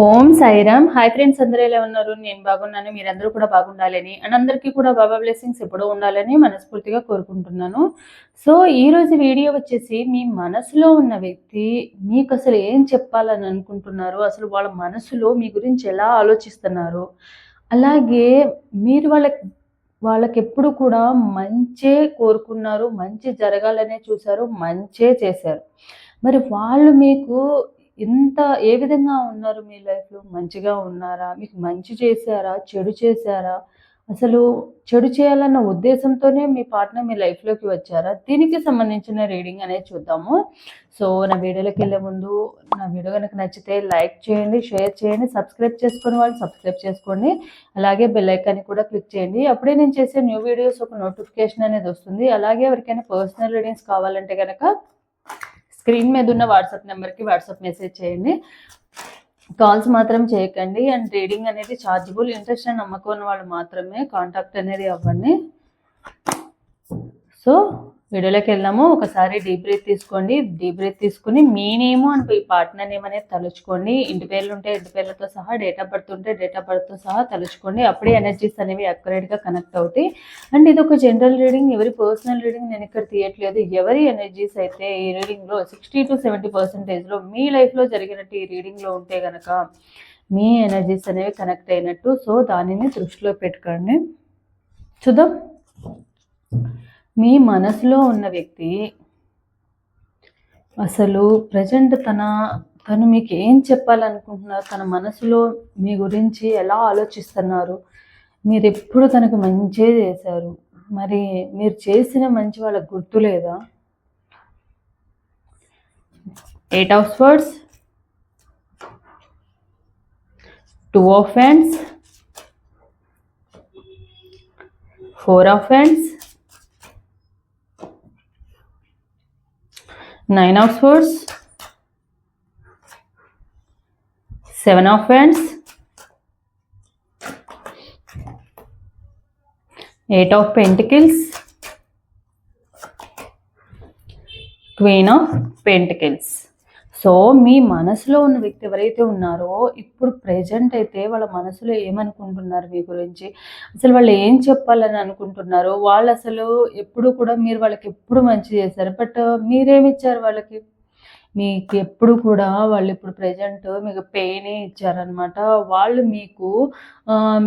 ఓం Sairam. Hi friends అందరూ ఎలా ఉన్నారు? నేను బాగున్నాను మీరందరూ కూడా బాగుండాలని అండ్ అందరికీ కూడా బాబా బ్లెస్సింగ్స్ ఎప్పుడూ ఉండాలని మనస్ఫూర్తిగా కోరుకుంటున్నాను. సో ఈ రోజు వీడియో వచ్చేసి మీ మనసులో ఉన్న వ్యక్తి మీకు అసలు ఏం చెప్పాలని అనుకుంటున్నారు అసలు వాళ్ళ మనసులో మీ గురించి ఎలా ఆలోచిస్తున్నారు? అలాగే మీరు వాళ్ళకి వాళ్ళకి ఎప్పుడు కూడా మంచే కోరుకున్నారు మంచి జరగాలనే చూశారు మంచే చేశారు. మరి వాళ్ళు మీకు ఇంత ఏ విధంగా ఉన్నారు మీ లైఫ్లో మంచిగా ఉన్నారా? మీకు మంచి చేశారా? చెడు చేశారా? అసలు చెడు చేయాలన్న ఉద్దేశంతోనే మీ పార్ట్నర్ మీ లైఫ్లోకి వచ్చారా? దీనికి సంబంధించిన రీడింగ్ అనేది చూద్దాము. సో నా వీడియోలోకి వెళ్ళే ముందు నా వీడియో కనుక నచ్చితే లైక్ చేయండి షేర్ చేయండి సబ్స్క్రైబ్ చేసుకుని వాళ్ళు సబ్స్క్రైబ్ చేసుకోండి. అలాగే బెల్ ఐకాన్ని కూడా క్లిక్ చేయండి. అప్పుడే నేను చేసే న్యూ వీడియోస్ ఒక నోటిఫికేషన్ అనేది వస్తుంది. అలాగే ఎవరికైనా పర్సనల్ రీడింగ్స్ కావాలంటే కనుక స్క్రీన్ మీద ఉన్న వాట్సాప్ నెంబర్కి వాట్సాప్ మెసేజ్ చేయండి. కాల్స్ మాత్రం చేయకండి. అండ్ రీడింగ్ అనేది ఛార్జబుల్ ఇంట్రెస్ట్ అని నమ్మకం వాళ్ళు మాత్రమే కాంటాక్ట్ అనేది అవ్వండి. సో వీడియోలోకి వెళ్దాము. ఒకసారి డీప్ బ్రీత్ తీసుకోండి. డీప్ బ్రీత్ తీసుకుని మీ నేము అండ్ మీ పార్ట్నర్ నేమ్ అనేది తలుచుకోండి. ఇంటి పేర్లు ఉంటే ఇంటి పేర్లతో సహా డేట్ ఆఫ్ బర్త్ ఉంటే డేట్ ఆఫ్ బర్త్తో సహా తలుచుకోండి. అప్పుడే ఎనర్జీస్ అనేవి అక్యురేట్గా కనెక్ట్ అవుతాయి. అండ్ ఇది ఒక జనరల్ రీడింగ్ ఎవరి పర్సనల్ రీడింగ్ నేను ఇక్కడ తీయట్లేదు. ఎవరి ఎనర్జీస్ అయితే ఈ రీడింగ్లో సిక్స్టీ టు సెవెంటీ పర్సెంటేజ్లో మీ లైఫ్లో జరిగినట్టు ఈ రీడింగ్లో ఉంటే కనుక మీ ఎనర్జీస్ అనేవి కనెక్ట్ అయినట్టు. సో దానిని దృష్టిలో పెట్టుకోండి. చూద్దాం. మీ మనసులో ఉన్న వ్యక్తి అసలు ప్రజెంట్ తన తను మీకు ఏం చెప్పాలనుకుంటున్నారు? తన మనసులో మీ గురించి ఎలా ఆలోచిస్తున్నారు? మీరు ఎప్పుడు తనకు మంచి చేశారు? మరి మీరు చేసిన మంచి వాళ్ళకి గుర్తు లేదా? Eight of swords two of hands four of hands 9 of swords, 7 of wands, 8 of pentacles, Queen of Pentacles. So మీ మనసులో ఉన్న వ్యక్తి ఎవరైతే ఉన్నారో ఇప్పుడు ప్రజెంట్ అయితే వాళ్ళ మనసులో ఏమనుకుంటున్నారు మీ గురించి? అసలు వాళ్ళు ఏం చెప్పాలని అనుకుంటున్నారు వాళ్ళు అసలు ఎప్పుడు కూడా మీరు వాళ్ళకి ఎప్పుడు మంచి చేశారు? బట్ మీరేమి ఇచ్చారు వాళ్ళకి? మీకు ఎప్పుడు కూడా వాళ్ళు ఇప్పుడు ప్రజెంట్ మీకు పెయినే ఇచ్చారనమాట వాళ్ళు మీకు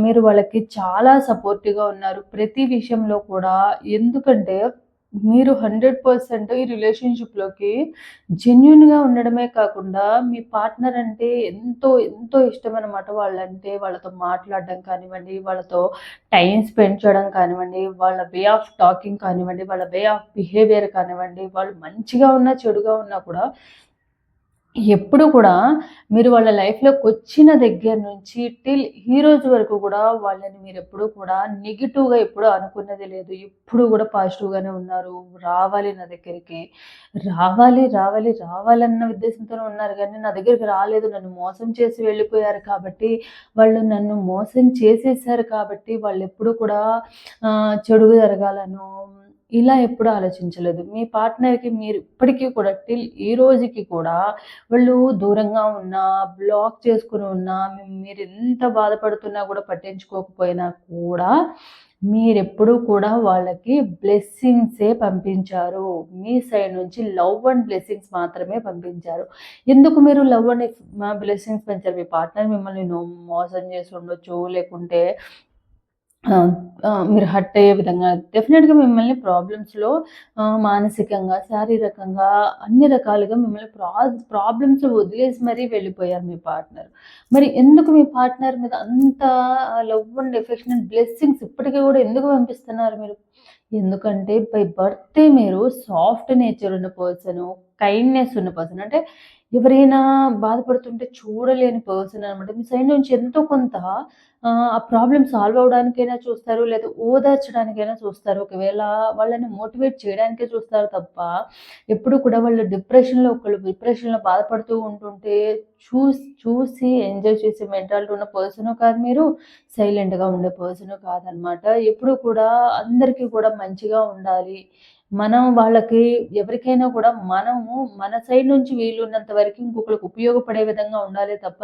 మీరు వాళ్ళకి చాలా సపోర్టివ్గా ఉన్నారు. ప్రతి విషయంలో కూడా. ఎందుకంటే మీరు హండ్రెడ్ పర్సెంట్ ఈ రిలేషన్షిప్లోకి జెన్యున్గా ఉండడమే కాకుండా మీ పార్ట్నర్ అంటే ఎంతో ఎంతో ఇష్టం అనమాట వాళ్ళంటే వాళ్ళతో మాట్లాడడం కానివ్వండి వాళ్ళతో టైం స్పెండ్ చేయడం కానివ్వండి వాళ్ళ వే ఆఫ్ టాకింగ్ కానివ్వండి వాళ్ళ వే ఆఫ్ బిహేవియర్ కానివ్వండి వాళ్ళు మంచిగా ఉన్నా చెడుగా ఉన్నా కూడా ఎప్పుడు కూడా మీరు వాళ్ళ లైఫ్లోకి వచ్చిన దగ్గర నుంచి టిల్ ఈ రోజు వరకు కూడా వాళ్ళని మీరు ఎప్పుడూ కూడా నెగిటివ్గా ఎప్పుడూ అనుకున్నది లేదు. ఎప్పుడు కూడా పాజిటివ్గానే ఉన్నారు. రావాలి నా దగ్గరికి. రావాలి రావాలి రావాలన్న ఉద్దేశంతోనే ఉన్నారు కానీ నా దగ్గరికి రాలేదు. నన్ను మోసం చేసి వెళ్ళిపోయారు కాబట్టి వాళ్ళు నన్ను మోసం చేసేసారు కాబట్టి వాళ్ళు ఎప్పుడు కూడా చెడుగు చెడు జరగాలను ఇలా ఎప్పుడు ఆలోచించలేదు. మీ పార్ట్నర్కి మీరు ఇప్పటికీ కూడా టిల్ ఈ రోజుకి కూడా వాళ్ళు దూరంగా ఉన్నా బ్లాక్ చేసుకుని ఉన్నా మీరు ఎంత బాధపడుతున్నా కూడా పట్టించుకోకపోయినా కూడా మీరెప్పుడు కూడా వాళ్ళకి బ్లెస్సింగ్సే పంపించారు. మీ సైడ్ నుంచి లవ్ అండ్ బ్లెస్సింగ్స్ మాత్రమే పంపించారు. ఎందుకు మీరు లవ్ అండ్ బ్లెస్సింగ్స్ పంచారు? మీ పార్ట్నర్ మిమ్మల్ని మోసం చేసి ఉండొచ్చు లేకుంటే మీరు హర్ట్ అయ్యే విధంగా డెఫినెట్గా మిమ్మల్ని ప్రాబ్లమ్స్లో మానసికంగా శారీరకంగా అన్ని రకాలుగా మిమ్మల్ని ప్రా ప్రాబ్లమ్స్ వదిలేసి మరీ వెళ్ళిపోయారు మీ పార్ట్నర్ మరి ఎందుకు మీ పార్ట్నర్ మీద అంత లవ్ అండ్ ఎఫెక్షన్ బ్లెస్సింగ్స్ ఇప్పటికీ కూడా ఎందుకు పంపిస్తున్నారు మీరు? ఎందుకంటే బై బర్త్డే మీరు సాఫ్ట్ నేచర్ ఉన్న పర్సన్ కైండ్నెస్ ఉన్న పర్సన్ అంటే ఎవరైనా బాధపడుతుంటే చూడలేని పర్సన్ అనమాట మీ సైడ్ నుంచి ఎంతో కొంత ఆ ప్రాబ్లం సాల్వ్ అవడానికైనా చూస్తారు లేదా ఓదార్చడానికైనా చూస్తారు. ఒకవేళ వాళ్ళని మోటివేట్ చేయడానికే చూస్తారు తప్ప ఎప్పుడు కూడా వాళ్ళు డిప్రెషన్లో ఒకళ్ళు డిప్రెషన్లో బాధపడుతూ ఉంటుంటే చూసి చూసి ఎంజాయ్ చేసే మెంటాలిటీ ఉన్న పర్సన్ కాదు మీరు. సైలెంట్గా ఉండే పర్సన్ కాదనమాట ఎప్పుడు కూడా అందరికీ కూడా మంచిగా ఉండాలి. మనం వాళ్ళకి ఎవరికైనా కూడా మనము మన సైడ్ నుంచి వీలున్నంత వరకు ఇంకొకరికి ఉపయోగపడే విధంగా ఉండాలి తప్ప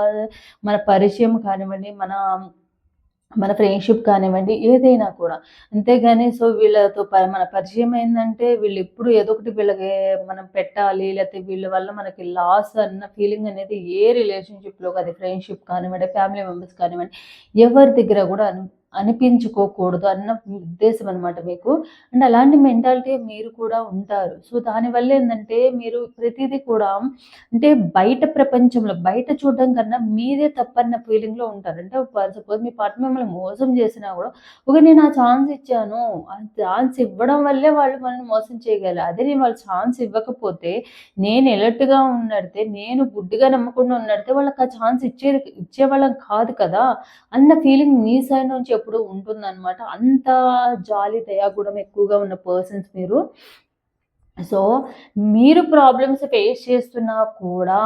మన పరిచయం కానివ్వండి మన మన ఫ్రెండ్షిప్ కానివ్వండి ఏదైనా కూడా. అంతేగాని సో వీళ్ళతో ప మన పరిచయం ఏంటంటే వీళ్ళు ఎప్పుడు ఏదో ఒకటి వీళ్ళకి మనం పెట్టాలి లేకపోతే వీళ్ళ వల్ల మనకి లాస్ అన్న ఫీలింగ్ అనేది ఏ రిలేషన్షిప్లో అది ఫ్రెండ్షిప్ కానివ్వండి ఫ్యామిలీ మెంబర్స్ కానివ్వండి ఎవరి దగ్గర కూడా అనిపించుకోకూడదు అన్న ఉద్దేశం అనమాట మీకు. అండ్ అలాంటి మెంటాలిటీ మీరు కూడా ఉంటారు. సో దానివల్ల ఏంటంటే మీరు ప్రతిదీ కూడా అంటే బయట ప్రపంచంలో బయట చూడడం కన్నా మీదే తప్పన్న ఫీలింగ్లో ఉంటారు. అంటే సపోజ్ మీ పార్ట్నర్ మిమ్మల్ని మోసం చేసినా కూడా ఒక నేను ఆ ఛాన్స్ ఇచ్చాను. ఆ ఛాన్స్ ఇవ్వడం వల్లే వాళ్ళు మనల్ని మోసం చేయగలరు. అదే నేను వాళ్ళు ఛాన్స్ ఇవ్వకపోతే నేను ఎలర్ట్గా ఉన్నడితే నేను గుడ్డిగా నమ్మకుండా ఉన్నడితే వాళ్ళకి ఆ ఛాన్స్ ఇచ్చేది ఇచ్చేవాళ్ళం కాదు కదా అన్న ఫీలింగ్ మీ సైడ్ నుంచి ఎప్పుడు ఉంటుందన్నమాట. అంత జాలి దయాగుణం ఎక్కువగా ఉన్న పర్సన్స్ మీరు. సో మీరు ప్రాబ్లమ్స్ ఫేస్ చేస్తున్నా కూడా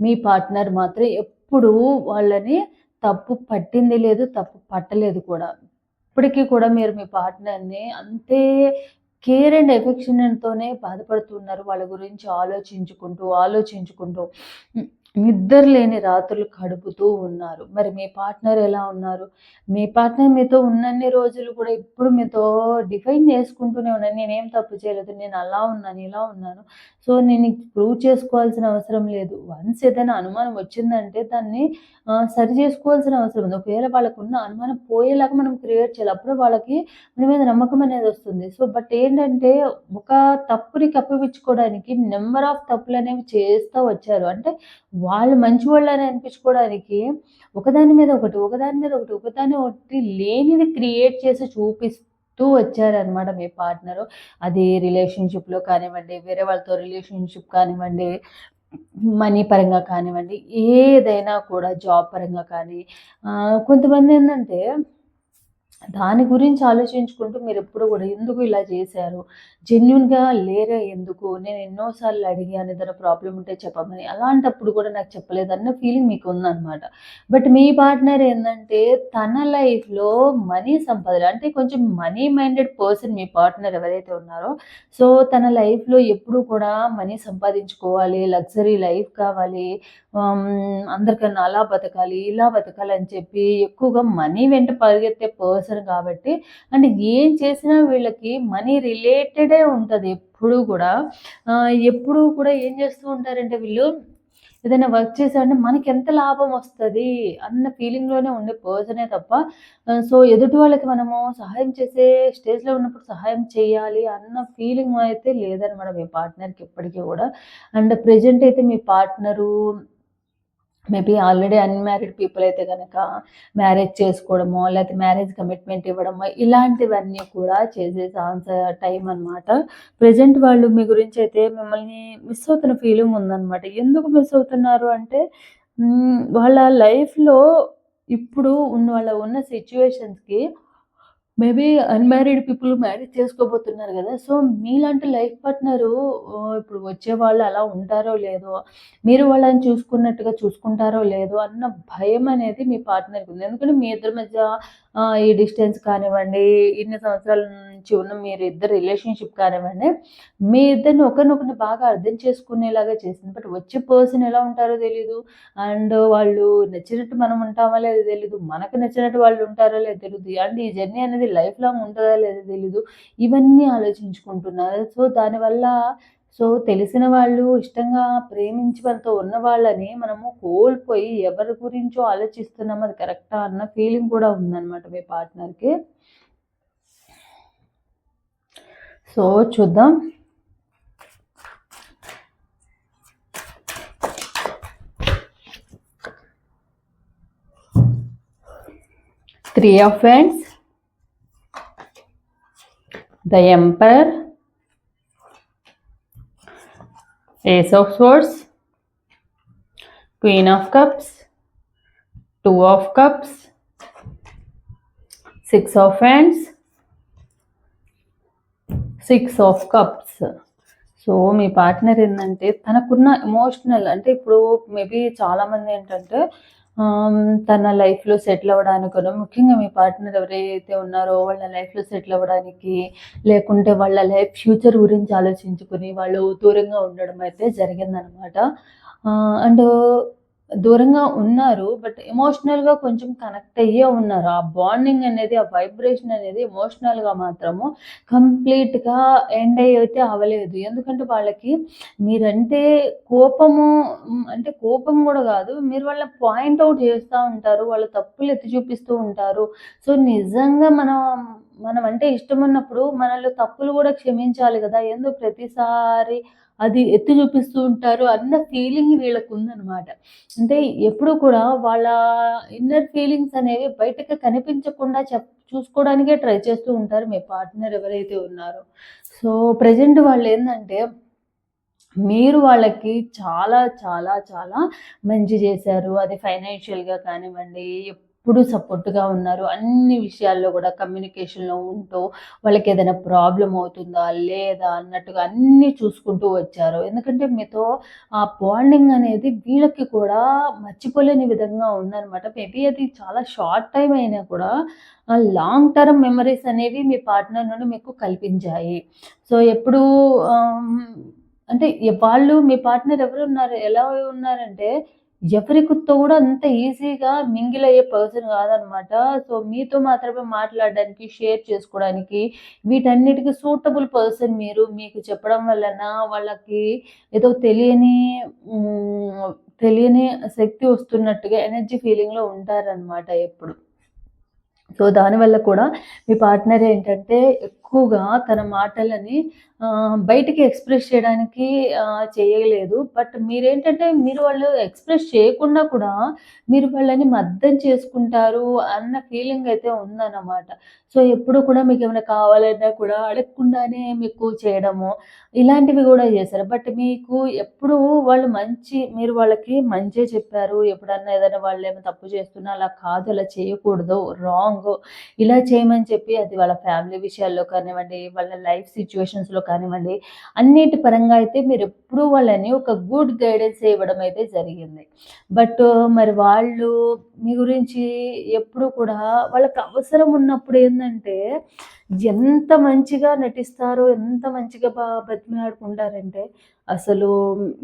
మీ పార్ట్నర్ మాత్రం ఎప్పుడు వాళ్ళని తప్పు పట్టింది లేదు తప్పు పట్టలేదు కూడా. ఇప్పటికీ కూడా మీరు మీ పార్ట్నర్ని అంతే కేర్ అండ్ ఎఫెక్షన్తోనే బాధపడుతున్నారు వాళ్ళ గురించి ఆలోచించుకుంటూ ఆలోచించుకుంటూ. నిద్ర లేని రాత్రులు గడుపుతూ ఉన్నారు. మరి మీ పార్ట్నర్ ఎలా ఉన్నారు? మీ పార్ట్నర్ మీతో ఉన్నన్ని రోజులు కూడా ఇప్పుడు మీతో డిఫైన్ చేసుకుంటూనే ఉన్నాను. నేనేం తప్పు చేయలేదు. నేను అలా ఉన్నాను ఇలా ఉన్నాను. సో నేను ప్రూవ్ చేసుకోవాల్సిన అవసరం లేదు. వన్స్ ఏదైనా అనుమానం వచ్చిందంటే దాన్ని సరి చేసుకోవాల్సిన అవసరం ఉంది. ఒకవేళ వాళ్ళకు ఉన్న అనుమానం పోయేలాగా మనం క్రియేట్ చేయాలి. అప్పుడు వాళ్ళకి మన మీద నమ్మకం అనేది వస్తుంది. సో బట్ ఏంటంటే ఒక తప్పుని కప్పిపుచ్చుకోవడానికి నెంబర్ ఆఫ్ తప్పులు అనేవి చేస్తూ వచ్చారు. అంటే వాళ్ళు మంచి వాళ్ళని అనిపించుకోవడానికి ఒకదాని మీద ఒకటి ఒకదాని మీద ఒకటి ఒకదాని ఒకటి లేనిది క్రియేట్ చేసి చూపిస్తూ వచ్చారనమాట మీ పార్ట్నరు అది రిలేషన్షిప్లో కానివ్వండి వేరే వాళ్ళతో రిలేషన్షిప్ కానివ్వండి మనీ పరంగా కానివ్వండి ఏదైనా కూడా జాబ్ పరంగా కానీ కొంతమంది ఏంటంటే దాని గురించి ఆలోచించుకుంటూ మీరు ఎప్పుడు కూడా ఎందుకు ఇలా చేశారు? జెన్యున్గా లేరా ఎందుకు? నేను ఎన్నోసార్లు అడిగాను ఏదైనా ప్రాబ్లం ఉంటే చెప్పమని. అలాంటప్పుడు కూడా నాకు చెప్పలేదన్న ఫీలింగ్ మీకు ఉందన్నమాట బట్ మీ పార్ట్నర్ ఏంటంటే తన లైఫ్లో మనీ సంపద అంటే కొంచెం మనీ మైండెడ్ పర్సన్ మీ పార్ట్నర్ ఎవరైతే ఉన్నారో సో తన లైఫ్లో ఎప్పుడు కూడా మనీ సంపాదించుకోవాలి లగ్జరీ లైఫ్ కావాలి అందరికన్నా అలా బతకాలి ఇలా బతకాలి అని చెప్పి ఎక్కువగా మనీ వెంట పరిగెత్తే పర్సన్ కాబట్టి. అంటే ఏం చేసినా వీళ్ళకి మనీ రిలేటెడే ఉంటుంది ఎప్పుడు కూడా. ఎప్పుడు కూడా ఏం చేస్తూ ఉంటారంటే వీళ్ళు ఏదైనా వర్క్ చేశారంటే మనకి ఎంత లాభం వస్తుంది అన్న ఫీలింగ్లోనే ఉండే పర్సనే తప్ప. సో ఎదుటి వాళ్ళకి మనము సహాయం చేసే స్టేజ్లో ఉన్నప్పుడు సహాయం చేయాలి అన్న ఫీలింగ్ అయితే లేదనమాట మీ పార్ట్నర్కి ఎప్పటికీ కూడా. అండ్ ప్రజెంట్ అయితే మీ partner maybe already unmarried people అయితే కనుక మ్యారేజ్ చేసుకోవడమో లేకపోతే మ్యారేజ్ కమిట్మెంట్ ఇవ్వడమో ఇలాంటివన్నీ కూడా చేసే ఛాన్స్ టైం అనమాట ప్రజెంట్ వాళ్ళు మీ గురించి అయితే మిమ్మల్ని మిస్ అవుతున్న ఫీలింగ్ ఉందన్నమాట. ఎందుకు మిస్ అవుతున్నారు అంటే వాళ్ళ లైఫ్లో ఇప్పుడు ఉన్న వాళ్ళ ఉన్న సిచ్యువేషన్స్కి మేబీ అన్‌మ్యారీడ్ పీపుల్ మ్యారేజ్ చేసుకోబోతున్నారు కదా! సో, మీలాంటి లైఫ్ పార్ట్నరు ఇప్పుడు వచ్చే వాళ్ళు అలా ఉంటారో లేదో, మీరు వాళ్ళని చూసుకున్నట్టుగా చూసుకుంటారో లేదో అన్న భయం అనేది మీ పార్ట్నర్‌కి ఉంది. ఎందుకంటే మీ ఇద్దరి మధ్య ఈ డిస్టెన్స్ కానివ్వండి, ఇన్ని సంవత్సరాల నుంచి ఉన్న మీరిద్దరి రిలేషన్‌షిప్ కానివ్వండి, మీ ఇద్దరిని ఒకరినొకరిని బాగా అర్థం చేసుకునేలాగా చేసింది. బట్ వచ్చే పర్సన్ ఎలా ఉంటారో తెలీదు. అండ్ వాళ్ళు నచ్చినట్టు మనం ఉంటామో లేదో తెలీదు. మనకు నచ్చినట్టు వాళ్ళు ఉంటారో లేదో తెలియదు అండ్ ఈ జర్నీ అనేది లైఫ్ లాంగ్ ఉంటుందా లేదో తెలీదు. ఇవన్నీ ఆలోచించుకుంటున్నారు. సో, దానివల్ల సో, తెలిసిన వాళ్ళు ఇష్టంగా ప్రేమించి వాళ్ళతో ఉన్న వాళ్ళని మనము కోల్పోయి ఎవరి గురించో ఆలోచిస్తున్నాం అది కరెక్టా అన్న ఫీలింగ్ కూడా ఉందన్నమాట మీ పార్ట్నర్‌కి. సో, చూద్దాం. Three of friends the emperor Ace of Swords, Queen of Cups, Two of Cups, Six of Hands, six of cups so me partner ఏంటంటే తనకున్న ఎమోషనల్ అంటే ఇప్పుడు మేబీ చాలామంది ఏంటంటే తన లైఫ్లో సెటిల్ అవ్వడానికనో ముఖ్యంగా మీ పార్ట్నర్ ఎవరైతే ఉన్నారో వాళ్ళ లైఫ్లో సెటిల్ అవ్వడానికి లేకుంటే వాళ్ళ లైఫ్ ఫ్యూచర్ గురించి ఆలోచించుకుని వాళ్ళు దూరంగా ఉండడం అయితే జరిగిందనమాట అండ్ దూరంగా ఉన్నారు బట్ ఎమోషనల్గా కొంచెం కనెక్ట్ అయ్యే ఉన్నారు. ఆ బాండింగ్ అనేది ఆ వైబ్రేషన్ అనేది ఎమోషనల్గా మాత్రము కంప్లీట్గా ఎండ్ అయితే అవ్వలేదు. ఎందుకంటే వాళ్ళకి మీరంటే కోపము అంటే కోపం కూడా కాదు మీరు వాళ్ళ పాయింట్ అవుట్ చేస్తూ ఉంటారు వాళ్ళ తప్పులు ఎత్తి చూపిస్తూ ఉంటారు. సో నిజంగా మనం మనం అంటే ఇష్టం ఉన్నప్పుడు మనలో తప్పులు కూడా క్షమించాలి కదా. ఎందుకు ప్రతిసారి అది ఎత్తి చూపిస్తూ ఉంటారు అన్న ఫీలింగ్ వీళ్ళకు ఉందన్నమాట అంటే ఎప్పుడు కూడా వాళ్ళ ఇన్నర్ ఫీలింగ్స్ అనేవి బయటకు కనిపించకుండా చెప్ చూసుకోవడానికే ట్రై చేస్తూ ఉంటారు మీ పార్ట్నర్ ఎవరైతే ఉన్నారో. సో ప్రజెంట్ వాళ్ళు ఏంటంటే మీరు వాళ్ళకి చాలా చాలా చాలా మంచి చేశారు. అది ఫైనాన్షియల్గా కానివ్వండి ఎప్పుడు సపోర్ట్గా ఉన్నారు అన్ని విషయాల్లో కూడా కమ్యూనికేషన్లో ఉంటూ వాళ్ళకి ఏదైనా ప్రాబ్లం అవుతుందా లేదా అన్నట్టుగా అన్నీ చూసుకుంటూ వచ్చారు. ఎందుకంటే మీతో ఆ బాండింగ్ అనేది వీళ్ళకి కూడా మర్చిపోలేని విధంగా ఉందన్నమాట. మేబీ అది చాలా షార్ట్ టైం అయినా కూడా లాంగ్ టర్మ్ మెమరీస్ అనేవి మీ పార్ట్నర్ నుండి మీకు కల్పించాయి. సో ఎప్పుడు అంటే వాళ్ళు మీ పార్ట్నర్ ఎవరు ఉన్నారు ఎలా ఉన్నారంటే ఎవరితో కూడా అంత ఈజీగా మింగిల్ అయ్యే పర్సన్ కాదనమాట. సో మీతో మాత్రమే మాట్లాడడానికి షేర్ చేసుకోవడానికి వీటన్నిటికీ సూటబుల్ పర్సన్ మీరు. మీకు చెప్పడం వలన వాళ్ళకి ఏదో తెలియని తెలియని శక్తి వస్తున్నట్టుగా ఎనర్జీ ఫీలింగ్లో ఉంటారనమాట ఎప్పుడు. సో దానివల్ల కూడా మీ పార్ట్నర్ ఏంటంటే ఎక్కువగా తన మాటలని బయటికి ఎక్స్ప్రెస్ చేయడానికి చేయలేదు. బట్ మీరేంటంటే మీరు వాళ్ళు ఎక్స్ప్రెస్ చేయకుండా కూడా మీరు వాళ్ళని మద్దం చేసుకుంటారు అన్న ఫీలింగ్ అయితే ఉందన్నమాట. సో ఎప్పుడు కూడా మీకు ఏమైనా కావాలన్నా కూడా అడగకుండానే మీకు చేయడము ఇలాంటివి కూడా చేశారు. బట్ మీకు ఎప్పుడు వాళ్ళు మంచి మీరు వాళ్ళకి మంచి చెప్పారు. ఎప్పుడన్నా ఏదైనా వాళ్ళు ఏమైనా తప్పు చేస్తున్నా అలా కాదు అలా చేయకూడదు రాంగ్ ఇలా చేయమని చెప్పి అది వాళ్ళ ఫ్యామిలీ విషయాల్లో కానివ్వండి వాళ్ళ లైఫ్ సిచ్యువేషన్స్లో కానివ్వండి అన్నిటి పరంగా అయితే మీరు ఎప్పుడూ వాళ్ళని ఒక గుడ్ గైడెన్స్ ఇవ్వడం అయితే జరిగింది. బట్ మరి వాళ్ళు మీ గురించి ఎప్పుడు కూడా వాళ్ళకి అవసరం ఉన్నప్పుడు ఏంటంటే ఎంత మంచిగా నటిస్తారో ఎంత మంచిగా బా బతిమాడుకుంటారంటే అసలు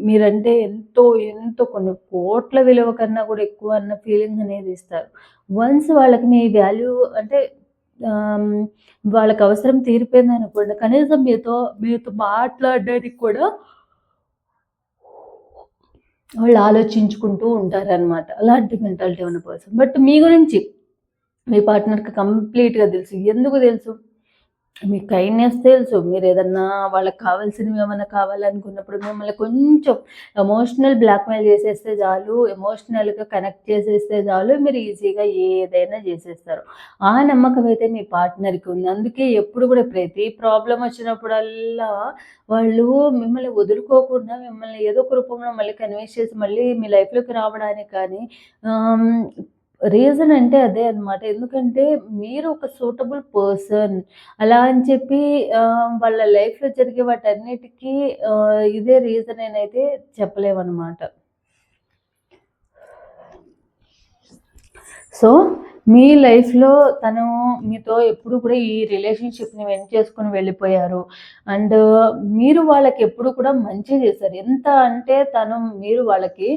మీరంటే ఎంతో ఎంతో కొన్ని కోట్ల విలువ కన్నా కూడా ఎక్కువ అన్న ఫీలింగ్ అనేది ఇస్తారు. వన్స్ వాళ్ళకి మీ వాల్యూ అంటే వాళ్ళకి అవసరం తీరిపోయింది అనుకోండి కనీసం మీతో మీతో మాట్లాడడానికి కూడా వాళ్ళు ఆలోచించుకుంటూ ఉంటారనమాట అలాంటి మెంటాలిటీ ఉన్న పర్సన్ బట్ మీ గురించి మీ పార్ట్నర్కి కంప్లీట్గా తెలుసు. ఎందుకు తెలుసు? మీ కైండ్నెస్ తెలుసు. మీరు ఏదన్నా వాళ్ళకి కావాల్సినవి ఏమైనా కావాలనుకున్నప్పుడు మిమ్మల్ని కొంచెం ఎమోషనల్ బ్లాక్మెయిల్ చేసేస్తే చాలు ఎమోషనల్గా కనెక్ట్ చేసేస్తే చాలు మీరు ఈజీగా ఏదైనా చేసేస్తారు. ఆ నమ్మకం అయితే మీ పార్ట్నర్కి ఉంది. అందుకే ఎప్పుడు కూడా ప్రతి ప్రాబ్లం వచ్చినప్పుడల్లా వాళ్ళు మిమ్మల్ని వదులుకోకుండా మిమ్మల్ని ఏదో ఒక రూపంలో మళ్ళీ కన్విన్స్ చేసి మళ్ళీ మీ లైఫ్లోకి రావడానికి కానీ రీజన్ అంటే అదే అన్నమాట. ఎందుకంటే మీరు ఒక సూటబుల్ పర్సన్ అలా అని చెప్పి ఆ, వాళ్ళ లైఫ్లో జరిగే వాటన్నిటికీ ఆ, ఇదే రీజన్ అని అయితే చెప్పలేమన్నమాట సో మీ లైఫ్లో తను మీతో ఎప్పుడు కూడా ఈ రిలేషన్షిప్ని వెన్ చేసుకుని వెళ్ళిపోయారు. అండ్ మీరు వాళ్ళకి ఎప్పుడు కూడా మంచి చేశారు. ఎంత అంటే తను మీరు వాళ్ళకి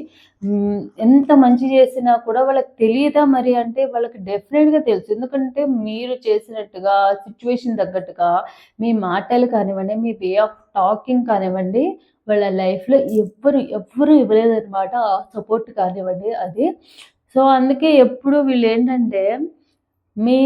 ఎంత మంచి చేసినా కూడా వాళ్ళకి తెలియదా మరి? అంటే వాళ్ళకి డెఫినెట్గా తెలుసు. ఎందుకంటే మీరు చేసినట్టుగా సిచ్యువేషన్ తగ్గట్టుగా మీ మాటలు కానివ్వండి మీ వే ఆఫ్ టాకింగ్ కానివ్వండి వాళ్ళ లైఫ్లో ఎవ్వరు ఎవ్వరు ఇవ్వలేదన్నమాట. ఆ సపోర్ట్ కానివ్వండి అది. సో అందుకే ఎప్పుడు వీళ్ళు ఏంటంటే మీ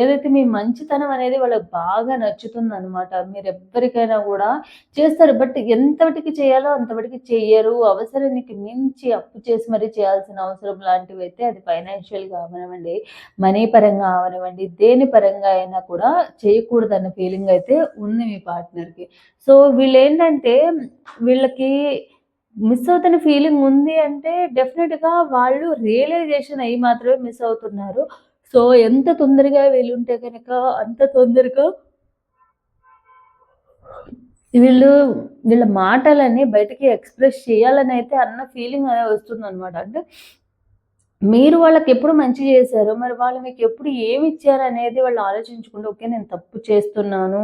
ఏదైతే మీ మంచితనం అనేది వాళ్ళకి బాగా నచ్చుతుంది అనమాట మీరు ఎవ్వరికైనా కూడా చేస్తారు. బట్ ఎంతవటికి చేయాలో అంతవటికి చెయ్యరు. అవసరానికి మించి అప్పు చేసి మరీ చేయాల్సిన అవసరం లాంటివి అయితే అది ఫైనాన్షియల్గా అవనివ్వండి మనీ పరంగా అవనివ్వండి దేని పరంగా అయినా కూడా చేయకూడదన్న ఫీలింగ్ అయితే ఉంది మీ పార్ట్నర్కి. సో వీళ్ళు ఏంటంటే వీళ్ళకి మిస్ అవుతున్న ఫీలింగ్ ఉంది అంటే డెఫినెట్గా వాళ్ళు రియలైజేషన్ అయ్యి మాత్రమే మిస్ అవుతున్నారు. సో ఎంత తొందరగా వీళ్ళుంటే కనుక అంత తొందరగా వీళ్ళు వీళ్ళ మాటలని బయటికి ఎక్స్ప్రెస్ చేయాలని అయితే అన్న ఫీలింగ్ అనేది వస్తుంది అనమాట అంటే మీరు వాళ్ళకి ఎప్పుడు మంచి చేశారు? మరి వాళ్ళు మీకు ఎప్పుడు ఏమి ఇచ్చారు అనేది వాళ్ళు ఆలోచించుకుంటే ఓకే నేను తప్పు చేస్తున్నాను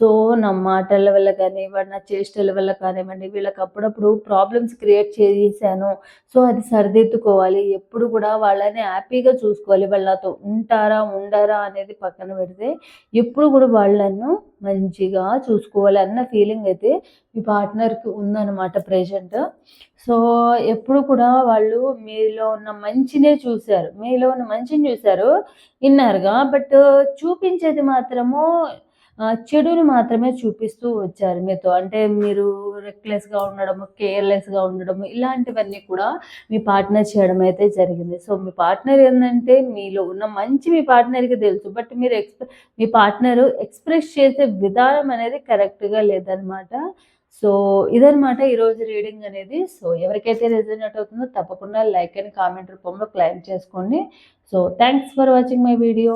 సో నా మాటల వల్ల కానివ్వండి నా చేష్టల వల్ల కానివ్వండి వీళ్ళకి అప్పుడప్పుడు ప్రాబ్లమ్స్ క్రియేట్ చేశాను సో అది సరిదిద్దుకోవాలి. ఎప్పుడు కూడా వాళ్ళని హ్యాపీగా చూసుకోవాలి. వాళ్ళు నాతో ఉంటారా ఉండారా అనేది పక్కన పెడితే ఎప్పుడు కూడా వాళ్ళను మంచిగా చూసుకోవాలి అన్న ఫీలింగ్ అయితే మీ పార్ట్నర్కి ఉందన్నమాట ప్రజెంట్ సో ఎప్పుడు కూడా వాళ్ళు మీలో ఉన్న మంచినే చూశారు. మీలో ఉన్న మంచిని చూశారు. విన్నారుగా? బట్ చూపించేది మాత్రము చెడుని మాత్రమే చూపిస్తూ వచ్చారు మీతో. అంటే మీరు రెక్లెస్గా ఉండడం కేర్లెస్గా ఉండడము ఇలాంటివన్నీ కూడా మీ పార్ట్నర్ చేయడం అయితే జరిగింది. సో మీ పార్ట్నర్ ఏంటంటే మీలో ఉన్న మంచి మీ పార్ట్నర్కి తెలుసు. బట్ మీరు ఎక్స్ప్రె మీ పార్ట్నర్ ఎక్స్ప్రెస్ చేసే విధానం అనేది కరెక్ట్గా లేదనమాట సో ఇదనమాట ఈరోజు రీడింగ్ అనేది. సో ఎవరికైతే రెజనేట్ అవుతుందో తప్పకుండా లైక్ అండ్ కామెంట్ రూపంలో క్లైమ్ చేసుకోండి. So thanks for watching my video